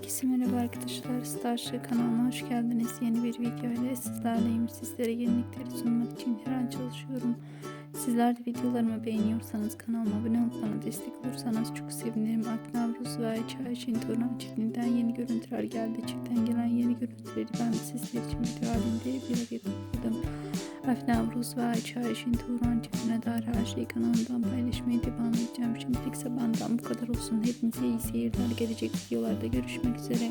Herkese merhaba arkadaşlar. Starship kanalına hoş geldiniz. Yeni bir video ile sizlerleyim. Sizlere yenilikleri sunmak için her an çalışıyorum. Sizler de videolarımı beğeniyorsanız kanalıma abone olup bana destek olursanız çok sevinirim. Akın Avruz ve Ayça Ayşin Turan çiftinden yeni görüntüler geldi. Çiftten gelen yeni görüntüleri ben sizler için video halinde bir araya topladım. Afne Avruz ve Ayça Ayşin Turan çiftine dair her şeyi kanalımdan paylaşmaya devam edeceğim. Şimdilik ise benden bu kadar olsun. Hepinize iyi seyirler. Gelecek videolarda görüşmek üzere.